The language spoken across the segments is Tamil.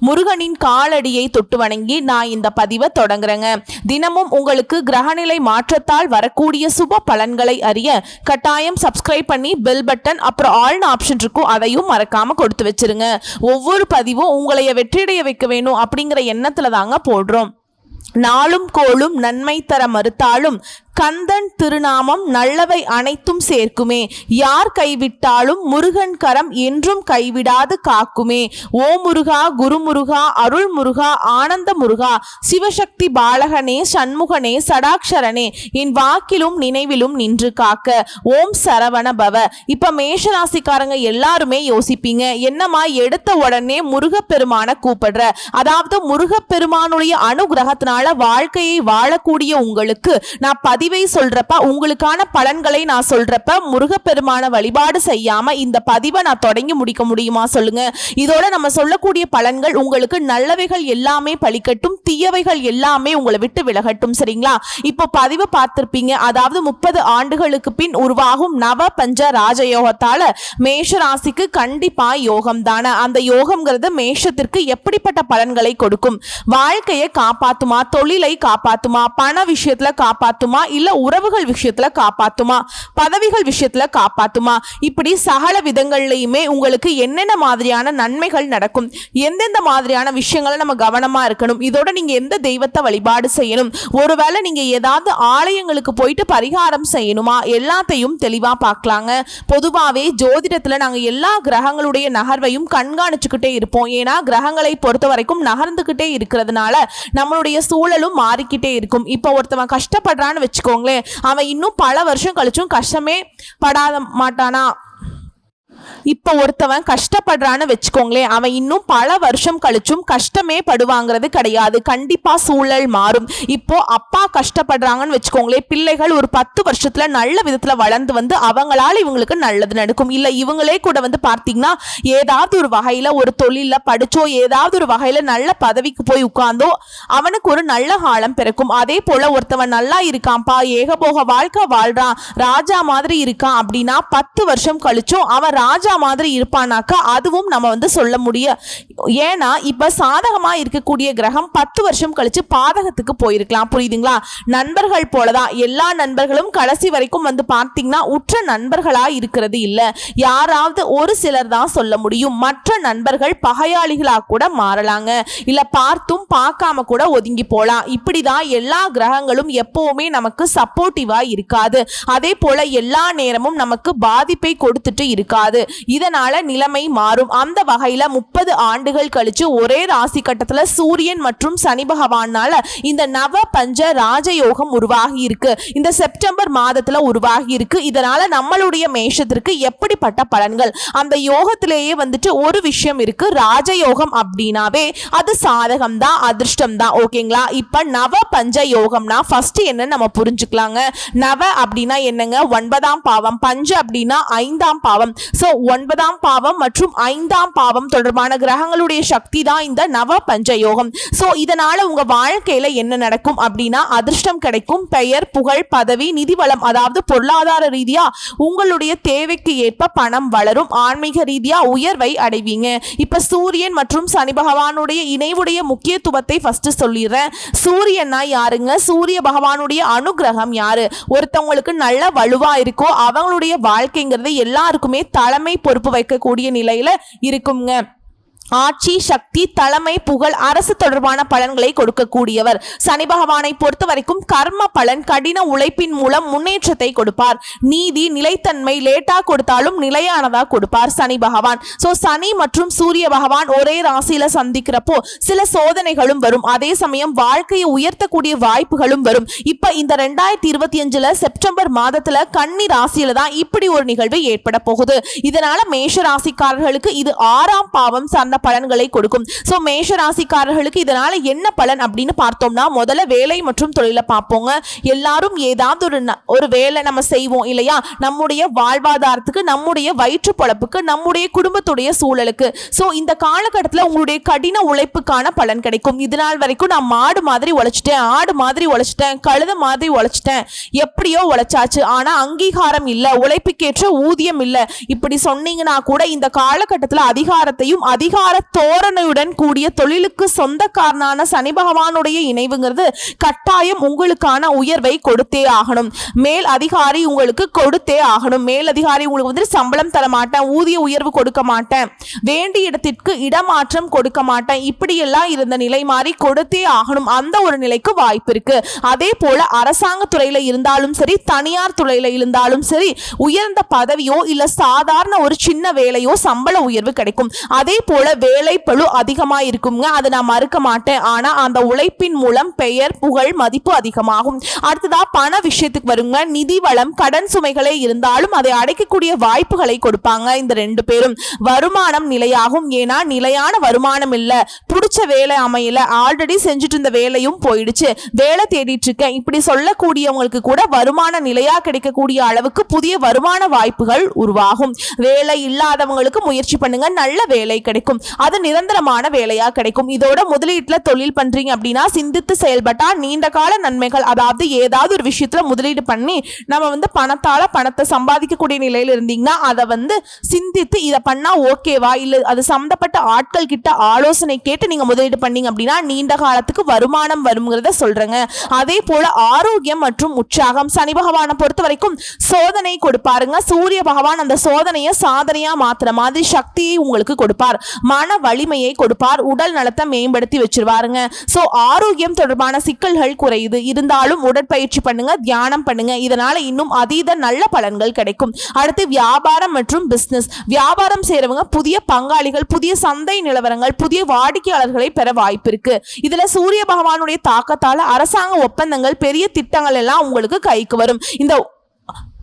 முருகனின் காலடியை தொட்டு வணங்கி நான் இந்த பதிவை தொடங்குறேங்க. தினமும் உங்களுக்கு கிரகநிலை மாற்றத்தால் வரக்கூடிய சுப பலன்களை அறிய கட்டாயம் சப்ஸ்கிரைப் பண்ணி பெல் பட்டன் அப்புறம் ஆல்னு ஆப்ஷன் இருக்கும் அதையும் மறக்காம கொடுத்து வச்சிருங்க. ஒவ்வொரு பதிவும் உங்களைய வெற்றியடைய வைக்க வேணும் அப்படிங்கிற எண்ணத்துல தாங்க போடுறோம். நாளும் கோளும் நன்மை தர மறுத்தாலும் கந்தன் திருநாமம் நல்லவை அனைத்தும் சேர்க்குமே. யார் கைவிட்டாலும் முருகன் கரம் என்றும் கைவிடாது காக்குமே. ஓ முருகா குருமுருகா அருள் முருகா ஆனந்த முருகா சிவசக்தி பாலகனே சண்முகனே சடாக்ஷரனே என் வாக்கிலும் நினைவிலும் நின்று காக்க. ஓம் சரவண பவ. இப்ப மேஷராசிக்காரங்க எல்லாருமே யோசிப்பீங்க என்னம்மா எடுத்த உடனே முருகப்பெருமான கூப்பிடுற? அதாவது முருகப்பெருமானுடைய அனுகிரகத்தினால வாழ்க்கையை வாழக்கூடிய உங்களுக்கு நான் பதிவை சொல்றப்ப உங்களுக்கான பலன்களை நான் சொல்றப்ப முருகப்பெருமான வழிபாடு செய்யாம இந்த பதிவை நான் தொடங்கி முடிக்க முடியுமா சொல்லுங்க. இதோட நம்ம சொல்லக்கூடிய பலன்கள் உங்களுக்கு நல்லவைகள் எல்லாமே பழிக்கட்டும் தீயவைகள் எல்லாமே உங்களை விட்டு விலகட்டும் சரிங்களா? இப்போ பதிவு பார்த்திருப்பீங்க. அதாவது முப்பது ஆண்டுகளுக்கு பின் உருவாகும் நவ பஞ்ச ராஜயோகத்தால மேஷ ராசிக்கு கண்டிப்பா யோகம் தானே. அந்த யோகம்ங்கிறது மேஷத்திற்கு எப்படிப்பட்ட பலன்களை கொடுக்கும்? வாழ்க்கையை காப்பாத்துமா? தொழிலை காப்பாத்துமா? பண விஷயத்துல காப்பாத்துமா? இல்ல உறவுகள் விஷயத்துல காப்பாத்துமா? பதவிகள் விஷயத்துல காப்பாத்துமா? இப்படி சகல விதங்கள்லையுமே உங்களுக்கு என்னென்ன மாதிரியான நன்மைகள் நடக்கும்? எந்தெந்த மாதிரியான விஷயங்களை நம்ம கவனமா இருக்கணும்? இதோட நீங்க எந்த தெய்வத்தை வழிபாடு செய்யணும்? ஒருவேளை நீங்க ஏதாவது ஆலயங்களுக்கு போயிட்டு பரிகாரம் செய்யணுமா? எல்லாத்தையும் தெளிவா பார்க்கலாங்க பொதுவாகவே ஜோதிடத்துல நாங்க எல்லா கிரகங்களுடைய நகர்வையும் கண்காணிச்சுக்கிட்டே இருப்போம். ஏன்னா கிரகங்களை பொறுத்த வரைக்கும் நகர்ந்துகிட்டே இருக்கிறதுனால நம்மளுடைய சூழலும் மாறிக்கிட்டே இருக்கும். இப்போ ஒருத்தவன் கஷ்டப்படுறான்னு வச்சு வச்சுக்கோங்களேன். அவன் இன்னும் பல வருஷம் கழிச்சும் கஷ்டமே படாத மாட்டானா? இப்போ ஒருத்தவன் கஷ்டப்படுறான்னு வச்சுக்கோங்களேன் அவன் இன்னும் பல வருஷம் கழிச்சும் கஷ்டமே படுவாங்கிறது கிடையாது. கண்டிப்பா சூழல் மாறும். இப்போ அப்பா கஷ்டப்படுறாங்கன்னு வச்சுக்கோங்களேன் பிள்ளைகள் ஒரு பத்து வருஷத்துல நல்ல விதத்துல வளர்ந்து வந்து அவங்களால இவங்களுக்கு நல்லது நடக்கும். இல்ல இவங்களே கூட வந்து பார்த்தீங்கன்னா ஏதாவது ஒரு வகையில ஒரு தொழில படிச்சோ ஏதாவது ஒரு வகையில நல்ல பதவிக்கு போய் உட்கார்ந்தோ அவனுக்கு ஒரு நல்ல காலம் பிறக்கும். அதே போல ஒருத்தவன் நல்லா இருக்கான்ப்பா ஏகபோக வாழ்க்கை வாழ்றான் ராஜா மாதிரி இருக்கான் அப்படின்னா பத்து வருஷம் கழிச்சும் அவன் ராஜா மாதிரி இருப்பானாக்கா அதுவும் நம்ம வந்து சொல்ல முடியும் ஏன்னா இப்ப சாதகமா இருக்கக்கூடிய கிரகம் பத்து வருஷம் கழிச்சு பாதகத்துக்கு போயிருக்கலாம். புரியுதுங்களா? நண்பர்கள் போலதான். எல்லா நண்பர்களும் கடைசி வரைக்கும் வந்து பார்த்தீங்கன்னா உற்ற நண்பர்களா இருக்கிறது இல்ல. யாராவது ஒரு சிலர் தான் சொல்ல முடியும். மற்ற நண்பர்கள் பகையாளிகளா கூட மாறலாங்க. இல்ல பார்த்தும் பார்க்காம கூட ஒதுங்கி போலாம். இப்படிதான் எல்லா கிரகங்களும் எப்பவுமே நமக்கு சப்போர்ட்டிவா இருக்காது. அதே போல எல்லா நேரமும் நமக்கு பாதிப்பை கொடுத்துட்டு இருக்காது. இதனால நிலைமை மாறும். அந்த வகையில முப்பது ஆண்டு ஆண்டுகள் கழிச்சு ஒரே ராசி கட்டத்துல சூரியன் மற்றும் சனி பகவானால இந்த நவ பஞ்ச ராஜயோகம் உருவாகி இருக்கு இந்த செப்டம்பர் மாதத்துல உருவாகி இருக்கு இதனால நம்மளுடைய மேஷத்திற்கு எப்படிப்பட்ட பலன்கள்? அந்த யோகத்திலேயே வந்துட்டு ஒரு விஷயம் இருக்கு. ராஜயோகம் அப்படின்னாவே அது சாதகம் தான் அதிர்ஷ்டம் தான் ஓகேங்களா? இப்ப நவ பஞ்ச யோகம்னா ஃபர்ஸ்ட் என்ன நம்ம புரிஞ்சுக்கலாங்க. நவ அப்படின்னா என்னங்க? ஒன்பதாம் பாவம். பஞ்ச அப்படின்னா ஐந்தாம் பாவம். ஸோ ஒன்பதாம் பாவம் மற்றும் ஐந்தாம் பாவம் தொடர்பான கிரகங்களுடைய சக்தி தான் இந்த நவ பஞ்ச யோகம் ஸோ இதனால உங்க வாழ்க்கையில என்ன நடக்கும் அப்படின்னா அதிர்ஷ்டம் கிடைக்கும் பெயர் புகழ் பதவி நிதி வளம் அதாவது பொருளாதார ரீதியா உங்களுடைய தேவைக்கு ஏற்ப பணம் வளரும் ஆன்மீக ரீதியா உயர்வை அடைவீங்க. இப்ப சூரியன் மற்றும் சனி பகவானுடைய இணைவுடைய முக்கியத்துவத்தை ஃபர்ஸ்ட் சொல்லிடுறேன். சூரியன்னா யாருங்க? சூரிய பகவானுடைய அனுகிரகம் யாரு? ஒருத்தவங்களுக்கு நல்ல வலுவா இருக்கோ அவங்களுடைய வாழ்க்கைங்கிறது எல்லாருக்குமே தலைமை பொறுப்பு வைக்கக்கூடிய நிலையில இருக்குங்க. ஆட்சி சக்தி தலைமை புகழ் அரசு தொடர்பான பலன்களை கொடுக்கக்கூடியவர். சனி பகவானை பொறுத்த வரைக்கும் கர்ம பலன் கடின உழைப்பின் மூலம் முன்னேற்றத்தை கொடுப்பார். நீதி நிலைத்தன்மை லேட்டா கொடுத்தாலும் நிலையானதா கொடுப்பார் சனி பகவான். சோ சனி மற்றும் சூரிய பகவான் ஒரே ராசியில சந்திக்கிறப்போ சில சோதனைகளும் வரும். அதே சமயம் வாழ்க்கையை உயர்த்தக்கூடிய வாய்ப்புகளும் வரும். இப்ப இந்த ரெண்டாயிரத்தி இருபத்தி அஞ்சுல செப்டம்பர் மாதத்துல கன்னி ராசியில தான் இப்படி ஒரு நிகழ்வு ஏற்பட போகுது. இதனால மேஷ ராசிக்காரர்களுக்கு இது ஆறாம் பாவம் சார்ந்த பலன்களை கொடுக்கும். ஸோ மேஷ ராசிக்காரர்களுக்கு இதனால் என்ன பலன் அப்படின்னு பார்த்தோம்னா முதல்ல வேலை மற்றும் தொழிலை பார்ப்போங்க. எல்லாரும் ஏதாவது ஒரு ந- ஒரு வேலை நம்ம செய்வோம் இல்லையா? நம்முடைய வாழ்வாதாரத்துக்கு நம்முடைய வயிற்று பொழப்புக்கு நம்முடைய குடும்பத்துடைய சூழலுக்கு. ஸோ இந்த காலகட்டத்தில் உங்களுடைய கடின உழைப்புக்கான பலன் கிடைக்கும். இது நாள் வரைக்கும் நான் மாடு மாதிரி உழைச்சிட்டேன் ஆடு மாதிரி உழைச்சிட்டேன் கழுத மாதிரி உழைச்சிட்டேன். எப்படியோ உழைச்சாச்சு. ஆனால் அங்கீகாரம் இல்லை உழைப்புக்கேற்ற ஊதியம் இல்லை. இப்படி சொன்னீங்கன்னா கூட இந்த காலகட்டத்தில் அதிகாரத்தையும் அதிகார தோரணையுடன் கூடிய தொழிலுக்கு சொந்தக்காரனான சனி பகவானுடைய இணைவுங்கிறது கட்டாயம் உங்களுக்கான உயர்வை கொடுத்தே ஆகணும். மேல் அதிகாரி உங்களுக்கு கொடுத்தே ஆகணும். மேல் அதிகாரி உங்களுக்கு வந்து சம்பளம் தர மாட்டேன் ஊதிய உயர்வு கொடுக்க மாட்டேன் வேண்டிய இடத்திற்கு இடமாற்றம் கொடுக்க மாட்டேன் இப்படியெல்லாம் இருந்த நிலை மாறி கொடுத்தே ஆகணும். அந்த ஒரு நிலைக்கு வாய்ப்பு இருக்கு. அதே போல அரசாங்க துறையில இருந்தாலும் சரி தனியார் துறையில இருந்தாலும் சரி உயர்ந்த பதவியோ இல்ல சாதாரண ஒரு சின்ன வேலையோ சம்பள உயர்வு கிடைக்கும். அதே போல வேலை பளு அதிகமாக இருக்குங்க அதை நான் மறுக்க மாட்டேன். ஆனால் அந்த உழைப்பின் மூலம் பெயர் புகழ் மதிப்பு அதிகமாகும். அடுத்ததாக பண விஷயத்துக்கு வருங்க. நிதி வளம் கடன் சுமைகளே இருந்தாலும் அதை அடைக்கக்கூடிய வாய்ப்புகளை கொடுப்பாங்க இந்த ரெண்டு பேரும். வருமானம் நிலையாகும். ஏன்னா நிலையான வருமானம் இல்லை. புடிச்ச வேலை அமையல. ஆல்ரெடி செஞ்சுட்டு இருந்த வேலையும் போயிடுச்சு. வேலை தேடிட்டு இருக்கேன் இப்படி சொல்லக்கூடியவங்களுக்கு கூட வருமான நிலையா கிடைக்கக்கூடிய அளவுக்கு புதிய வருமான வாய்ப்புகள் உருவாகும். வேலை இல்லாதவங்களுக்கு முயற்சி பண்ணுங்க. நல்ல வேலை கிடைக்கும். அது நிரந்தரமான வேலையா கிடைக்கும். இதோட முதலீட்டுல தொழில் பண்றீங்க அப்படின்னா சிந்தித்து செயல்பட்டா நீண்ட கால நன்மைகள் அதாவது ஏதாவது ஒரு விஷயத்துல முதலீடு பண்ணி நம்ம வந்து பணத்தால பணத்தை சம்பாதிக்கக்கூடிய நிலையில இருந்தீங்கன்னா அதை வந்து சிந்தித்து இதை பண்ணா ஓகேவா இல்ல அது சம்பந்தப்பட்ட ஆட்கள் கிட்ட ஆலோசனை கேட்டு நீங்க முதலீடு பண்ணீங்க அப்படின்னா நீண்ட காலத்துக்கு வருமானம் வருங்கிறத சொல்றேங்க. அதே போல ஆரோக்கியம் மற்றும் உற்சாகம். சனி பகவானை பொறுத்த வரைக்கும் சோதனை கொடுப்பாருங்க. சூரிய பகவான் அந்த சோதனையை சாதனையா மாத்துற மாதிரி சக்தியை உங்களுக்கு கொடுப்பார். மன வலிமையை கொடுப்பார். உடல் நலத்தை மேம்படுத்தி வச்சிருவாருங்க. ஸோ ஆரோக்கியம் தொடர்பான சிக்கல்கள் குறையுது. இருந்தாலும் உடற்பயிற்சி பண்ணுங்க தியானம் பண்ணுங்க. இதனால இன்னும் அதீத நல்ல பலன்கள் கிடைக்கும். அடுத்து வியாபாரம் மற்றும் பிஸ்னஸ் வியாபாரம் செய்யறவங்க புதிய பங்காளிகள் புதிய சந்தை நிலவரங்கள் புதிய வாடிக்கையாளர்களை பெற வாய்ப்பு இருக்கு. இதுல சூரிய பகவானுடைய தாக்கத்தால அரசாங்க ஒப்பந்தங்கள் பெரிய திட்டங்கள் எல்லாம் உங்களுக்கு கைக்கு வரும். இந்த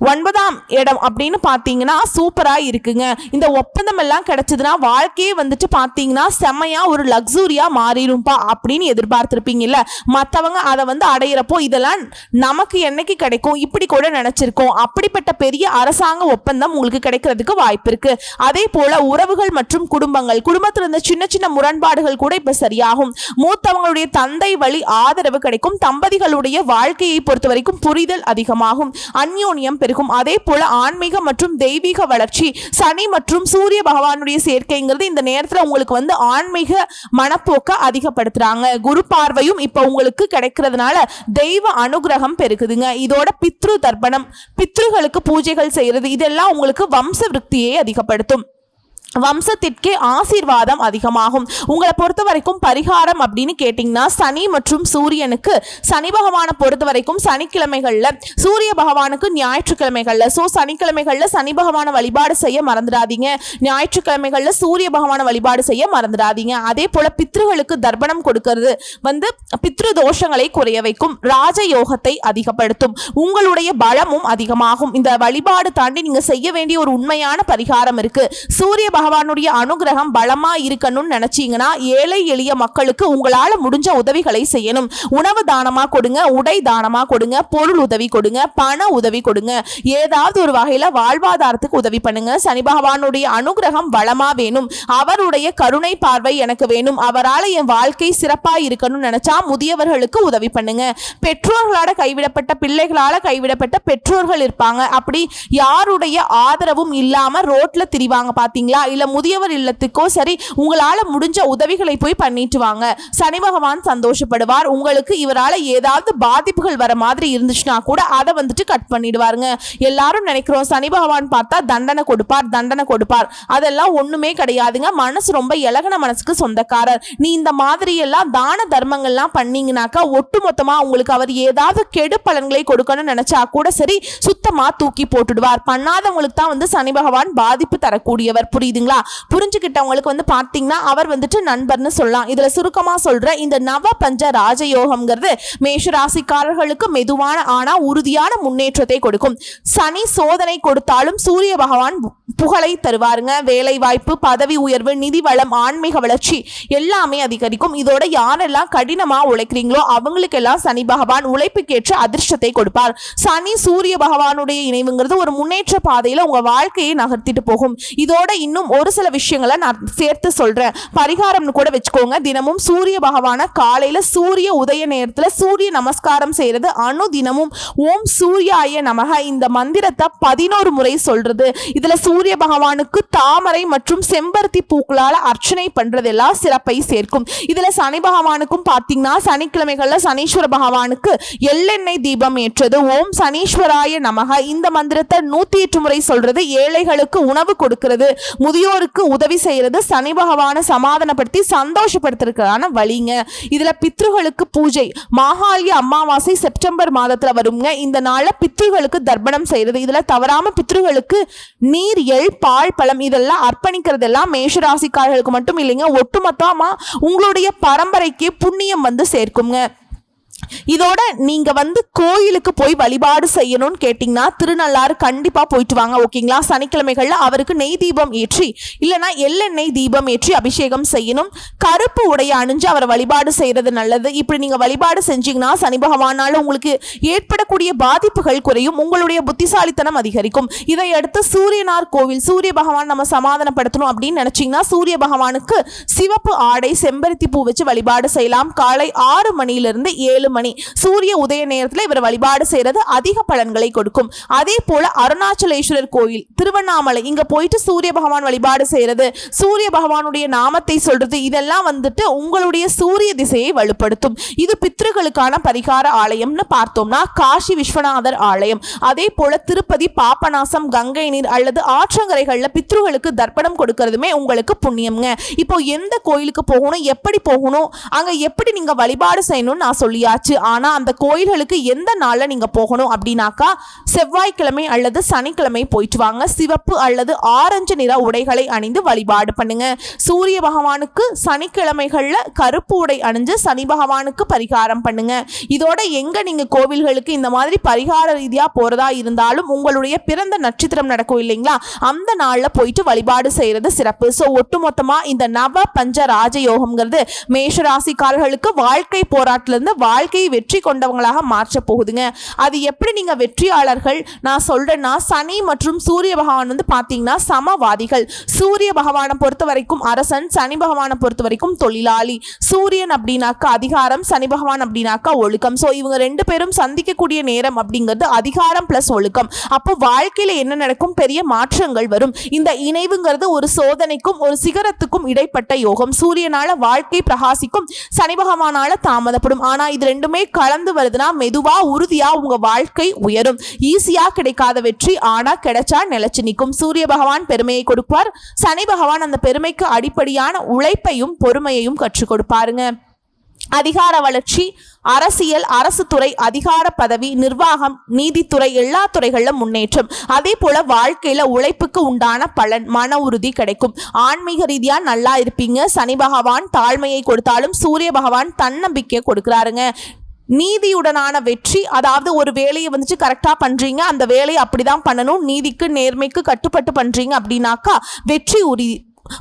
ஒன்பதாம் இடம் அப்படின்னு பார்த்தீங்கன்னா சூப்பராக இருக்குங்க. இந்த ஒப்பந்தம் எல்லாம் கிடைச்சதுன்னா வாழ்க்கையே வந்துட்டு பார்த்தீங்கன்னா செம்மையாக ஒரு லக்ஸூரியாக மாறிடும்பா அப்படின்னு எதிர்பார்த்துருப்பீங்கல்ல. மற்றவங்க அதை வந்து அடையிறப்போ இதெல்லாம் நமக்கு என்னைக்கு கிடைக்கும்? இப்படி கூட நினச்சிருக்கோம். அப்படிப்பட்ட பெரிய அரசாங்க ஒப்பந்தம் உங்களுக்கு கிடைக்கிறதுக்கு வாய்ப்பு இருக்கு. அதே போல உறவுகள் மற்றும் குடும்பங்கள். குடும்பத்தில் இருந்த சின்ன சின்ன முரண்பாடுகள் கூட இப்போ சரியாகும். மூத்தவங்களுடைய தந்தை வழி ஆதரவு கிடைக்கும். தம்பதிகளுடைய வாழ்க்கையை பொறுத்த வரைக்கும் புரிதல் அதிகமாகும். அந்யோன்யம் பெருகும் அதே போல ஆன்மீக மற்றும் தெய்வீக வளர்ச்சி சனி மற்றும் சூரிய பகவானுடைய சேர்க்கைங்கிறது இந்த நேரத்தில் உங்களுக்கு வந்து ஆன்மீக மனப்போக்க அதிகப்படுத்துறாங்க. குரு பார்வையும் இப்ப உங்களுக்கு கிடைக்கிறதுனால தெய்வ அனுகிரகம் பெருகுதுங்க. இதோட பித்ரு தர்ப்பணம் பித்ருகளுக்கு பூஜைகள் செய்யறது இதெல்லாம் உங்களுக்கு வம்ச விருத்தியை அதிகப்படுத்தும். வம்சத்திற்கே ஆசீர்வாதம் அதிகமாகும். உங்களை பொறுத்த வரைக்கும் பரிகாரம் அப்படின்னு கேட்டிங்கன்னா சனி மற்றும் சூரியனுக்கு சனி பகவானை பொறுத்த வரைக்கும் சனிக்கிழமைகளில் சூரிய பகவானுக்கு ஞாயிற்றுக்கிழமைகளில். ஸோ சனிக்கிழமைகளில் சனி பகவானை வழிபாடு செய்ய மறந்துடாதீங்க. ஞாயிற்றுக்கிழமைகளில் சூரிய பகவானை வழிபாடு செய்ய மறந்துடாதீங்க. அதே போல் பித்ருகளுக்கு தர்ப்பணம் கொடுக்கறது வந்து பித்ரு தோஷங்களை குறைய வைக்கும். ராஜ யோகத்தை அதிகப்படுத்தும். உங்களுடைய பலமும் அதிகமாகும். இந்த வழிபாடு தாண்டி நீங்கள் செய்ய வேண்டிய ஒரு உண்மையான பரிகாரம் இருக்கு. சூரிய பகவானுடைய அனுகிரகம் பலமா இருக்கணும்னு நினைச்சீங்கன்னா ஏழை எளிய மக்களுக்கு உங்களால முடிஞ்ச உதவிகளை செய்யணும். உணவு தானமா கொடுங்க உடை தானமா கொடுங்க பொருள் உதவி கொடுங்க பண உதவி கொடுங்க. ஏதாவது ஒரு வகையில வாழ்வாதாரத்துக்கு உதவி பண்ணுங்க. சனி பகவானுடைய அனுகிரகம் வளமா வேணும். அவருடைய கருணை பார்வை எனக்கு வேணும். அவரால் என் வாழ்க்கை சிறப்பா இருக்கணும்னு நினைச்சா முதியவர்களுக்கு உதவி பண்ணுங்க. பெற்றோர்களால கைவிடப்பட்ட பிள்ளைகளால கைவிடப்பட்ட பெற்றோர்கள் இருப்பாங்க. அப்படி யாருடைய ஆதரவும் இல்லாம ரோட்ல திரிவாங்க பாத்தீங்களா? இல்ல முதியவர் இல்லத்துக்கோ சரி உங்களால முடிஞ்ச உதவிகளை போய் பண்ணிட்டு வாங்க. சனி பகவான் சந்தோஷப்படுவார். உங்களுக்கு இவரால ஏதாவது பாதிப்புகள் வர மாதிரி இருந்துச்சுன்னா கூட அதை வந்துட்டு கட் பண்ணிடுவாருங்க. எல்லாரும் நினைக்கிறோம் சனி பகவான் பார்த்தா தண்டனை கொடுப்பார் தண்டனை கொடுப்பார். அதெல்லாம் ஒண்ணுமே கிடையாதுங்க. மனசு ரொம்ப இலகன மனசுக்கு சொந்தக்காரர். நீ இந்த மாதிரி எல்லாம் தான தர்மங்கள்லாம் பண்ணீங்கனாக்கா ஒட்டு மொத்தமா உங்களுக்கு அவர் ஏதாவது கெடு பலன்களை கொடுக்கணும்னு நினைச்சா கூட சரி சுத்தமா தூக்கி போட்டுடுவார். பண்ணாதவங்களுக்கு தான் வந்து சனி பகவான் பாதிப்பு தரக்கூடியவர். புரியுது புரியுதுங்களா? புரிஞ்சுக்கிட்டவங்களுக்கு வந்து பார்த்தீங்கன்னா அவர் வந்துட்டு நண்பர்னு சொல்லலாம். இதில் சுருக்கமாக சொல்ற இந்த நவ பஞ்ச ராஜயோகம்ங்கிறது மேஷராசிக்காரர்களுக்கு மெதுவான ஆனா உறுதியான முன்னேற்றத்தை கொடுக்கும். சனி சோதனை கொடுத்தாலும் சூரிய பகவான் புகழை தருவாருங்க. வேலை வாய்ப்பு பதவி உயர்வு நிதி வளம் ஆன்மீக வளர்ச்சி எல்லாமே அதிகரிக்கும். இதோட யாரெல்லாம் கடினமா உழைக்கிறீங்களோ அவங்களுக்கெல்லாம் சனி பகவான் உழைப்புக்கேற்ற அதிர்ஷ்டத்தை கொடுப்பார். சனி சூரிய பகவானுடைய இணைவுங்கிறது ஒரு முன்னேற்ற பாதையில் உங்க வாழ்க்கையை நகர்த்திட்டு போகும். இதோட இன்னும் ஒரு சில விஷயங்களை நான் சேர்த்து சொல்கிறேன் பரிகாரம்னு கூட வச்சுக்கோங்க. தினமும் சூரிய பகவான காலையில் சூரிய உதய நேரத்தில் சூரிய நமஸ்காரம் செய்கிறது அணு தினமும் ஓம் சூர்யாய நமக இந்த மந்திரத்தை பதினோரு முறை சொல்கிறது இதில் சூரிய பகவானுக்கு தாமரை மற்றும் செம்பருத்தி பூக்களால் அர்ச்சனை பண்றதெல்லாம் சிறப்பை சேர்க்கும். இதில் சனி பகவானுக்கும் பார்த்தீங்கன்னா சனிக்கிழமைகளில் சனீஸ்வர பகவானுக்கு எள்ளெண்ணெய் தீபம் ஏற்றது. ஓம் சனீஸ்வராய நமக இந்த மந்திரத்தை நூற்றி எட்டு முறை சொல்கிறது ஏழைகளுக்கு உணவு கொடுக்கிறது. முதியோருக்கு உதவி செய்யறது சனி பகவானை சமாதானப்படுத்தி சந்தோஷப்படுத்துறதுக்கான வழிங்க. இதுல பித்ருகளுக்கு பூஜை. மாகாளிய அமாவாசை செப்டம்பர் மாதத்துல வருங்க. இந்த நாள்ல பித்ருகளுக்கு தர்ப்பணம் செய்யறது. இதுல தவறாம பித்ருகளுக்கு நீர் எள் பால் பழம் இதெல்லாம் அர்ப்பணிக்கிறதெல்லாம் மேஷராசிக்காரர்களுக்கு மட்டும் இல்லைங்க. ஒட்டுமொத்தமா உங்களுடைய பரம்பரைக்கு புண்ணியம் வந்து சேர்க்குங்க. இதோட நீங்க வந்து கோயிலுக்கு போய் வழிபாடு செய்யணும்னு கேட்டிங்கன்னா திருநள்ளாறு கண்டிப்பா போயிட்டு வாங்க ஓகேங்களா? சனிக்கிழமைகள்ல அவருக்கு நெய் தீபம் ஏற்றி இல்லைன்னா எள்ளெண்ணெய் தீபம் ஏற்றி அபிஷேகம் செய்யணும். கருப்பு உடைய அணிஞ்சு அவரை வழிபாடு செய்யறது நல்லது. இப்படி நீங்க வழிபாடு செஞ்சீங்கன்னா சனி பகவானாலும் உங்களுக்கு ஏற்படக்கூடிய பாதிப்புகள் குறையும் உங்களுடைய புத்திசாலித்தனம் அதிகரிக்கும். இதையடுத்து சூரியனார் கோவில் சூரிய பகவான் நம்ம சமாதானப்படுத்தணும் அப்படின்னு நினைச்சீங்கன்னா சூரிய பகவானுக்கு சிவப்பு ஆடை செம்பருத்தி பூ வச்சு வழிபாடு செய்யலாம். காலை ஆறு மணியிலிருந்து ஏழு மணி. சூரிய உதய நேரத்தில் இவர் வழிபாடு செய்யறது அதிக பலன்களை கொடுக்கும். அதே போல அருணாச்சலேஸ்வரர் கோயில் திருவண்ணாமலை இங்க போயிட்டு சூரிய பகவான் வழிபாடு செய்யறது சூரிய பகவானுடைய நாமத்தை சொல்றது இதெல்லாம் வந்துட்டு உங்களுடைய சூரிய திசையை வலுப்படுத்தும். இது பித்ருகளுக்கான பரிகார ஆலயம்னு பார்த்தோம்னா காசி விஸ்வநாதர் ஆலயம். அதே போல திருப்பதி பாபநாசம் கங்கை நீர் அல்லது ஆற்றங்கரைகளில் பித்ருகளுக்கு தர்ப்பணம் கொடுக்கறதுமே உங்களுக்கு புண்ணியம்ங்க. இப்போ எந்த கோயிலுக்கு போகணும் எப்படி போகணும் அங்க எப்படி நீங்க வழிபாடு செய்யணும்னு நான் சொல்லியாச்சு. ஆனால் அந்த கோயில்களுக்கு எந்த நாளில் நீங்கள் போகணும் அப்படின்னாக்கா செவ்வாய்க்கிழமை அல்லது சனிக்கிழமை போயிட்டு வாங்க. சிவப்பு அல்லது ஆரஞ்சு நிற உடைகளை அணிந்து வழிபாடு பண்ணுங்க. சூரிய பகவானுக்கு சனிக்கிழமைகளில் கருப்பு உடை அணிஞ்சு சனி பகவானுக்கு பரிகாரம் பண்ணுங்க. இதோட எங்கே நீங்கள் கோவில்களுக்கு இந்த மாதிரி பரிகார ரீதியாக போகிறதா இருந்தாலும் உங்களுடைய பிறந்த நட்சத்திரம் நடக்கும் இல்லைங்களா? அந்த நாளில் போயிட்டு வழிபாடு செய்கிறது சிறப்பு. ஸோ ஒட்டுமொத்தமாக இந்த நவ பஞ்ச ராஜயோகம்ங்கிறது மேஷராசிக்காரர்களுக்கு வாழ்க்கை போராட்டிலிருந்து வாழ்க்கையை வெற்றி கொண்டவங்களாக மாற்ற போகுதுங்க. அது எப்படி நீங்க வெற்றியாளர்கள்? நான் சொல்றேன்னா சனி மற்றும் சூரிய பகவான் வந்து பார்த்தீங்கன்னா சமவாதிகள். சூரிய பகவானை பொறுத்த வரைக்கும் அரசன் சனி பகவானை பொறுத்த வரைக்கும் தொழிலாளி. சூரியன் அப்படின்னாக்கா அதிகாரம் சனி பகவான் அப்படின்னாக்கா ஒழுக்கம். ஸோ இவங்க ரெண்டு பேரும் சந்திக்கக்கூடிய நேரம் அப்படிங்கிறது அதிகாரம் பிளஸ் ஒழுக்கம். அப்போ வாழ்க்கையில என்ன நடக்கும்? பெரிய மாற்றங்கள் வரும். இந்த இணைவுங்கிறது ஒரு சோதனைக்கும் ஒரு சிகரத்துக்கும் இடைப்பட்ட யோகம். சூரியனால வாழ்க்கை பிரகாசிக்கும் சனி பகவானால தாமதப்படும். ஆனால் இது ரெண்டுமே கலந்து வருதுன்னா மெதுவா உறுதியா உங்க வாழ்க்கை உயரும். ஈஸியா கிடைக்காத வெற்றி ஆனா கிடைச்சா நிலைச்சு நிற்கும். சூரிய பகவான் பெருமையை கொடுப்பார். சனி பகவான் அந்த பெருமைக்கு அடிப்படையான உழைப்பையும் பொறுமையையும் கற்றுக் கொடுப்பாருங்க. அதிகார வளர்ச்சி அரசியல் அரசு துறை அதிகார பதவி நிர்வாகம் நீதித்துறை எல்லா துறைகளிலும் முன்னேற்றம். அதே போல வாழ்க்கையில உழைப்புக்கு உண்டான பலன் மன உறுதி கிடைக்கும். ஆன்மீக ரீதியா நல்லா இருப்பீங்க. சனி பகவான் தாழ்மையை கொடுத்தாலும் சூரிய பகவான் தன்னம்பிக்கை கொடுக்குறாருங்க. நீதியுடனான வெற்றி அதாவது ஒரு வேலையை வந்துச்சு கரெக்டாக பண்ணுறீங்க அந்த வேலையை அப்படி தான் பண்ணணும். நீதிக்கு நேர்மைக்கு கட்டுப்பட்டு பண்ணுறீங்க அப்படின்னாக்கா வெற்றி உறுதி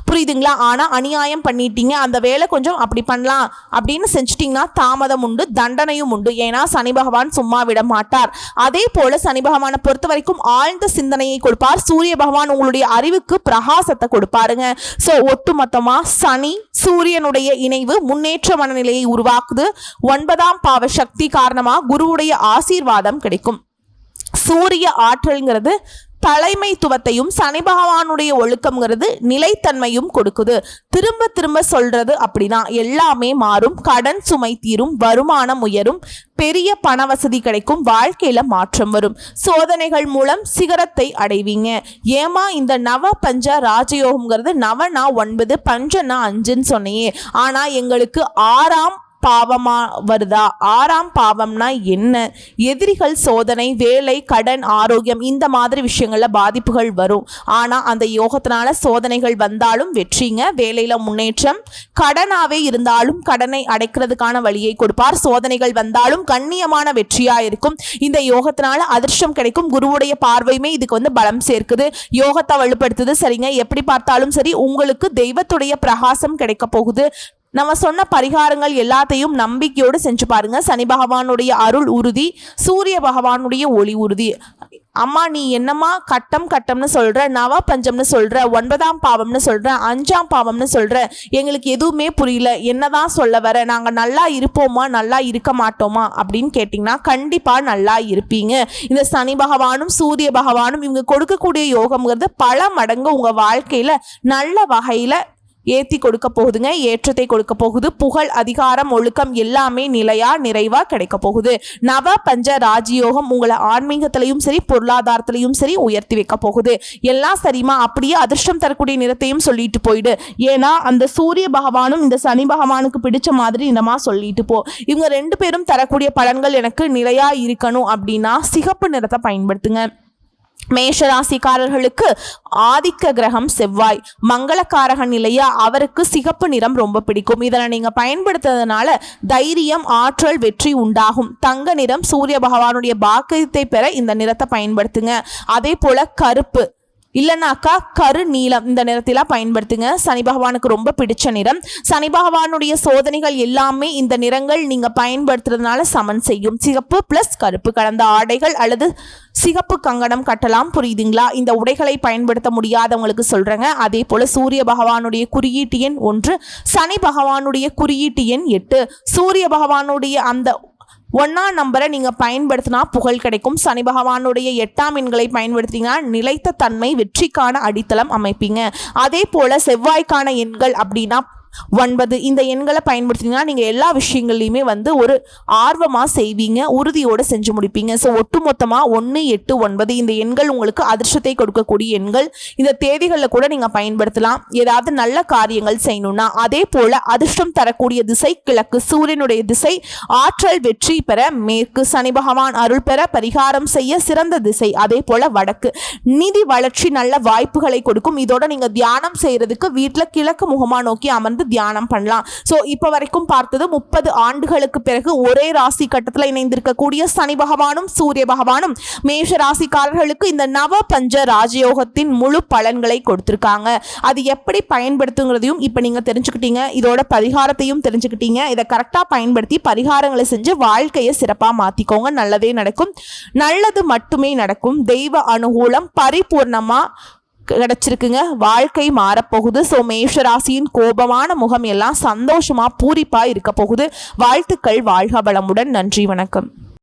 புரியுதுங்களா? ஆனால் அநியாயம் பண்ணிட்டீங்க. அந்த வேலை கொஞ்சம் அப்படி பண்ணலாம் அப்படின்னு செஞ்சிட்டிங்கன்னா தாமதம் உண்டு தண்டனையும் உண்டு. ஏன்னா சனி பகவான் சும்மா விட மாட்டார். அதே போல சனி பகவானை பொறுத்த வரைக்கும் ஆழ்ந்த சிந்தனையை கொடுப்பார். சூரிய பகவான் உங்களுடைய அறிவுக்கு பிரகாசத்தை கொடுப்பாருங்க. ஸோ ஒட்டுமொத்தமாக சனி சூரியனுடைய இணைவு முன்னேற்ற மனநிலையை உருவாக்குது. ஒன்பதாம் பாவ சக்தி காரணமாக குருவுடைய ஆசீர்வாதம் கிடைக்கும். சூரிய ஆற்றல்ங்கிறது தலைமைத்துவத்தையும் சனி பகவானுடைய ஒழுக்கம்ங்கிறது நிலைத்தன்மையும் கொடுக்குது. திரும்ப திரும்ப சொல்றது அப்படின்னா எல்லாமே மாறும். கடன் சுமை தீரும். வருமானம் உயரும். பெரிய பண வசதி கிடைக்கும். வாழ்க்கையில மாற்றம் வரும். சோதனைகள் மூலம் சிகரத்தை அடைவீங்க. ஏமா இந்த நவ பஞ்ச ராஜயோகம்ங்கிறது நவனா ஒன்பது பஞ்சனா அஞ்சுன்னு சொன்னியே. ஆனா எங்களுக்கு ஆறாம் பாவமா வருதா? ஆறாம் பாவம்னா என்ன? எதிரிகள் சோதனை வேலை கடன் ஆரோக்கியம் இந்த மாதிரி விஷயங்களில் பாதிப்புகள் வரும். ஆனால் அந்த யோகத்தினால சோதனைகள் வந்தாலும் வெற்றிங்க. வேலையில் முன்னேற்றம். கடனாகவே இருந்தாலும் கடனை அடைக்கிறதுக்கான வழியை கொடுப்பார். சோதனைகள் வந்தாலும் கண்ணியமான வெற்றியாக இருக்கும். இந்த யோகத்தினால அதிர்ஷ்டம் கிடைக்கும். குருவுடைய பார்வையுமே இதுக்கு வந்து பலம் சேர்க்குது. யோகத்தை வலுப்படுத்துது. சரிங்க. எப்படி பார்த்தாலும் சரி உங்களுக்கு தெய்வத்துடைய பிரகாசம் கிடைக்க போகுது. நம்ம சொன்ன பரிகாரங்கள் எல்லாத்தையும் நம்பிக்கையோடு செஞ்சு பாருங்க. சனி பகவானுடைய அருள் உறுதி சூரிய பகவானுடைய ஒளி உறுதி. அம்மா நீ என்னம்மா கட்டம் கட்டம்னு சொல்கிற நவ பஞ்சம்னு சொல்கிற ஒன்பதாம் பாவம்னு சொல்கிற அஞ்சாம் பாவம்னு சொல்கிற எங்களுக்கு எதுவுமே புரியல. என்னதான் சொல்ல வர நாங்கள் நல்லா இருப்போமா நல்லா இருக்க மாட்டோமா அப்படின்னு கேட்டிங்கன்னா கண்டிப்பாக நல்லா இருப்பீங்க. இந்த சனி பகவானும் சூரிய பகவானும் இவங்க கொடுக்கக்கூடிய யோகம்ங்கிறது பல மடங்கு உங்கள் வாழ்க்கையில் நல்ல வகையில் ஏத்தி கொடுக்க போகுதுங்க ஏற்றத்தை கொடுக்க போகுது. புகழ் அதிகாரம் ஒழுக்கம் எல்லாமே நிலையா நிறைவா கிடைக்க போகுது. நவ பஞ்ச ராஜயோகம் உங்களை ஆன்மீகத்திலையும் சரி பொருளாதாரத்திலையும் சரி உயர்த்தி வைக்க போகுது. எல்லாம் சரிமா அப்படியே அதிர்ஷ்டம் தரக்கூடிய நிறத்தையும் சொல்லிட்டு போயிடு. ஏன்னா அந்த சூரிய பகவானும் இந்த சனி பகவானுக்கு பிடிச்ச மாதிரி நிறமா சொல்லிட்டு போ. இவங்க ரெண்டு பேரும் தரக்கூடிய பலன்கள் எனக்கு நிலையா இருக்கணும் அப்படின்னா சிகப்பு நிறத்தை பயன்படுத்துங்க. மேஷராசிக்காரர்களுக்கு ஆதிக்க கிரகம் செவ்வாய். மங்களக்காரகன் இல்லையா அவருக்கு சிகப்பு நிறம் ரொம்ப பிடிக்கும். இதனை நீங்க பயன்படுத்துறதுனால தைரியம் ஆற்றல் வெற்றி உண்டாகும். தங்க நிறம் சூரிய பகவானுடைய பாக்கியத்தை பெற இந்த நிறத்தை பயன்படுத்துங்க. அதே போல கருப்பு. இல்லைனாக்கா கரு நீலம் இந்த நிறத்திலாம் பயன்படுத்துங்க. சனி பகவானுக்கு ரொம்ப பிடிச்ச நிறம். சனி பகவானுடைய சோதனைகள் எல்லாமே இந்த நிறங்கள் நீங்கள் பயன்படுத்துறதுனால சமன் செய்யும். சிகப்பு பிளஸ் கருப்பு கலந்த ஆடைகள் அல்லது சிகப்பு கங்கணம் கட்டலாம். புரியுதுங்களா? இந்த உடைகளை பயன்படுத்த முடியாதவங்களுக்கு சொல்கிறேங்க அதே போல் சூரிய பகவானுடைய குறியீட்டு எண் ஒன்று சனி பகவானுடைய குறியீட்டு எண் எட்டு. சூரிய பகவானுடைய அந்த ஒன்றாம் நம்பரை நீங்கள் பயன்படுத்தினா புகழ் கிடைக்கும். சனி பகவானுடைய எட்டாம் எண்களை பயன்படுத்தினா நிலைத்த தன்மை வெற்றிக்கான அடித்தளம் அமைப்பீங்க. அதே போல் செவ்வாய்க்கான எண்கள் அப்படின்னா ஒன்பது இந்த எண்களை பயன்படுத்தினீங்கன்னா நீங்கள் எல்லா விஷயங்கள்லையுமே வந்து ஒரு ஆர்வமாக செய்வீங்க உறுதியோடு செஞ்சு முடிப்பீங்க. ஸோ ஒட்டுமொத்தமாக ஒன்று எட்டு ஒன்பது இந்த எண்கள் உங்களுக்கு அதிர்ஷ்டத்தை கொடுக்கக்கூடிய எண்கள். இந்த தேதிகளில் கூட நீங்கள் பயன்படுத்தலாம். ஏதாவது நல்ல காரியங்கள் செய்யணும்னா அதே போல் அதிர்ஷ்டம் தரக்கூடிய திசை கிழக்கு சூரியனுடைய திசை ஆற்றல் வெற்றி பெற மேற்கு சனி பகவான் அருள் பெற பரிகாரம் செய்ய சிறந்த திசை அதே போல் வடக்கு. நிதி வளர்ச்சி நல்ல வாய்ப்புகளை கொடுக்கும். இதோட நீங்கள் தியானம் செய்கிறதுக்கு வீட்டில் கிழக்கு முகமாக நோக்கி அமர்ந்து தியானம் பண்ணலாம். ஸோ இப்போ வரைக்கும் பார்த்தது முப்பது ஆண்டுகளுக்கு பிறகு ஒரே ராசி கட்டத்தில் இணைந்திருக்கக்கூடிய சனி பகவானும் சூரிய பகவானும் மேஷ ராசிக்காரர்களுக்கு இந்த நவ பஞ்ச ராஜயோகத்தின் முழு பலன்களை கொடுத்துருக்காங்க. அது எப்படி பயன்படுத்துங்கிறதையும் இப்போ நீங்கள் தெரிஞ்சுக்கிட்டீங்க. இதோட பரிகாரத்தையும் தெரிஞ்சுக்கிட்டீங்க. இதை கரெக்டாக பயன்படுத்தி பரிகாரங்களை செஞ்சு வாழ்க்கையை சிறப்பாக மாற்றிக்கோங்க நல்லதே நடக்கும். நல்லது மட்டுமே நடக்கும். தெய்வ அனுகூலம் பரிபூர்ணமாக கிடைச்சிருக்குங்க. வாழ்க்கை மாறப்போகுது. ஸோ மேஷராசியின் கோபமான முகம் எல்லாம் சந்தோஷமாக பூரிப்பாக இருக்க போகுது. வாழ்த்துக்கள். வாழ்க வளமுடன். நன்றி. வணக்கம்.